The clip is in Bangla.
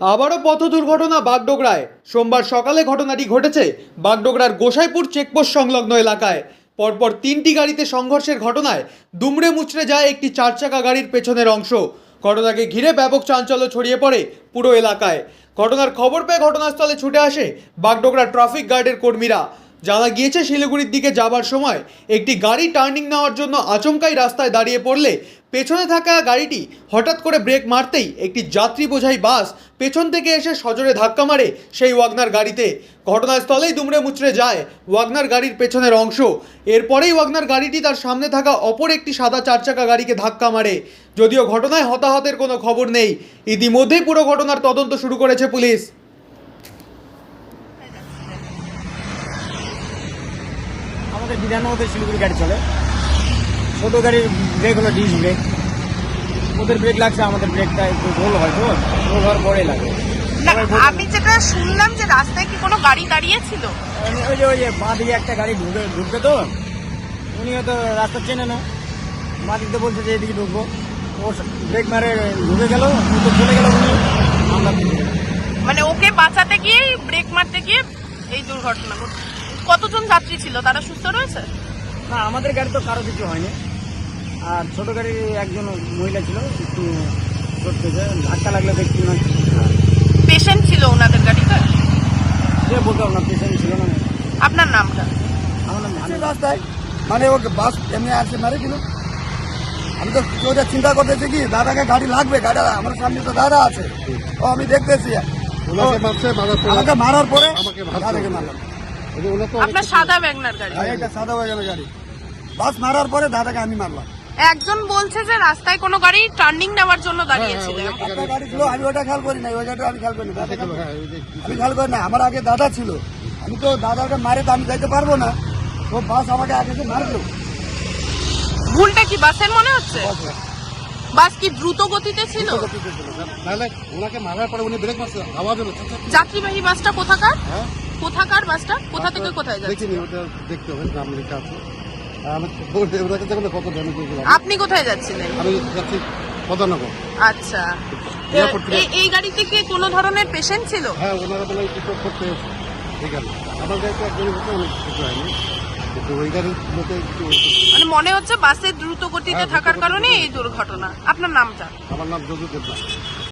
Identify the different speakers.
Speaker 1: আবারও পথ দুর্ঘটনা বাগডোগরায়। সোমবার সকালে ঘটনাটি ঘটেছে বাগডোগরার গোসাইপুর চেকপোস্ট সংলগ্ন এলাকায়। পরপর তিনটি গাড়িতে সংঘর্ষের ঘটনায় দুমড়ে মুচড়ে যায় একটি চার চাকা গাড়ির পেছনের অংশ। ঘটনাকে ঘিরে ব্যাপক চাঞ্চল্য ছড়িয়ে পড়ে পুরো এলাকায়। ঘটনার খবর পেয়ে ঘটনাস্থলে ছুটে আসে বাগডোগরা ট্রাফিক গার্ডের কর্মীরা। জানা গিয়েছে শিলিগুড়ির দিকে যাবার সময়, একটি গাড়ি টার্নিং নেওয়ার জন্য আচমকাই রাস্তায় দাঁড়িয়ে পড়লে পেছনে থাকা গাড়িটি হঠাৎ করে ব্রেক মারতেই একটি যাত্রী বোঝাই বাস পেছন থেকে এসে সজোরে ধাক্কা মারে সেই ওয়াগনার গাড়িতে। ঘটনাস্থলেই দুমড়ে মুচড়ে যায় ওয়াগনার গাড়ির পেছনের অংশ। এরপরেই ওয়াগনার গাড়িটি তার সামনে থাকা অপর একটি সাদা চার চাকা গাড়িকে ধাক্কা মারে। যদিও ঘটনায় হতাহতের কোনো খবর নেই। ইতিমধ্যেই পুরো ঘটনার তদন্ত শুরু করেছে পুলিশ।
Speaker 2: আমাদের বিধাননগরে শিলিগুড়ি গাড়ি চলে। ছোটো গাড়ির ব্রেক হলো ডিস ব্রেক ওদের ব্রেক লাগছে আমাদের ব্রেকটা একটু রোল হয় তো রোল হওয়ার পরে লাগে।
Speaker 3: আমি যেটা শুনলাম যে রাস্তায় কি কোনো গাড়ি দাঁড়িয়ে ছিল
Speaker 2: ওই- যে ওই যে বাঁ দিকে একটা গাড়ি ঢুকে ঢুকবে তো উনি হয়তো রাস্তা চেনে না। বাঁ দিকতে বলছে যে এদিকে ঢুকবো। ও ব্রেক মারে ঢুকে গেল তো চলে গেল উনি। আমরা
Speaker 3: মানে ওকে বাঁচাতে গিয়ে ব্রেক মারতে গিয়ে এই দুর্ঘটনা ঘটে কতজন যাত্রী ছিল? তারা সুস্থ রয়েছে?
Speaker 2: না আমাদের গাড়ি তো কারও কিছু হয়নি। আর ছোট গাড়ির একজন মহিলা ছিল একটু ধাক্কা লাগলে দেখছি না।
Speaker 3: পেশেন্ট ছিল ওনাদের গাড়িতে?
Speaker 2: সে বলতে না পেশেন্ট ছিল না
Speaker 3: আপনার নামটা?
Speaker 2: আমার নাম
Speaker 4: আছে রাস্তায়। মানে ওকে বাস এমনি আসে মারে দিল। আমি তো ওটা চিন্তা করতেছি কি দাদাকে গাড়ি লাগবে গাড়ি আমার সামনে তো দাদা আছে। ও আমি দেখতেছি। আমাকে মারার পরে
Speaker 5: আমাকে
Speaker 4: দাদাকে মারলাম।
Speaker 3: আপনার সাদা ব্যাগনার গাড়ি।
Speaker 4: আর এটা সাদা হয়ে গেল গাড়ি। বাস মারার পরে দাদাকে আমি মারলাম।
Speaker 3: একজন বলছে যে রাস্তায় কোনো গাড়ি টার্নিং নেওয়ার জন্য দাঁড়িয়েছিল।
Speaker 4: একটা গাড়ি ছিল আমি ওটা খেয়াল করি না ওই গাড়িটা আমি খেয়াল করি না
Speaker 5: হ্যাঁ,
Speaker 4: আমি খেয়াল করি না আমার আগে দাদা ছিল। আমি তো দাদাকে মারে তো আমি যাইতে পারব না। ও বাস আমাকে আগে এসে মারলো।
Speaker 3: ভুলটা কি বাসের মনে হচ্ছে? বাস কি দ্রুত গতিতে ছিল?
Speaker 5: নাহলে ওনাকে মারার পরে উনি ব্রেক মারছে আওয়াজ হলো।
Speaker 3: যাত্রীবাহী বাসটা কোথাকার?
Speaker 5: হ্যাঁ।
Speaker 3: কোথাকার বাসটা? কোথা থেকে কোথায় যাচ্ছে?
Speaker 5: দেখিনি ওটা দেখতে হবে নাম লেখা আছে। আর আমি বলতে ওনাকে দেখুন কত ড্যামেজ হয়েছিল?
Speaker 3: আপনি কোথায় যাচ্ছিলেন?
Speaker 5: আমি যাচ্ছি প্রধানগর
Speaker 3: আচ্ছা। এই- এই গাড়িতে কি কোনো ধরনের পেশেন্ট ছিল?
Speaker 5: হ্যাঁ ওনারা বলে কিছু করতে ঠিক আছে আমার গাড়িতে একজন হচ্ছে অনেক কিছু হয়নি। কিন্তু ওই গাড়ির একটু
Speaker 3: মানে মনে হচ্ছে বাসের দ্রুত গতিতে
Speaker 5: হ্যাঁ,
Speaker 3: থাকার কারণে এই দুর্ঘটনা। আপনার নামটা?
Speaker 5: আমার নাম যদু দেবনাথ।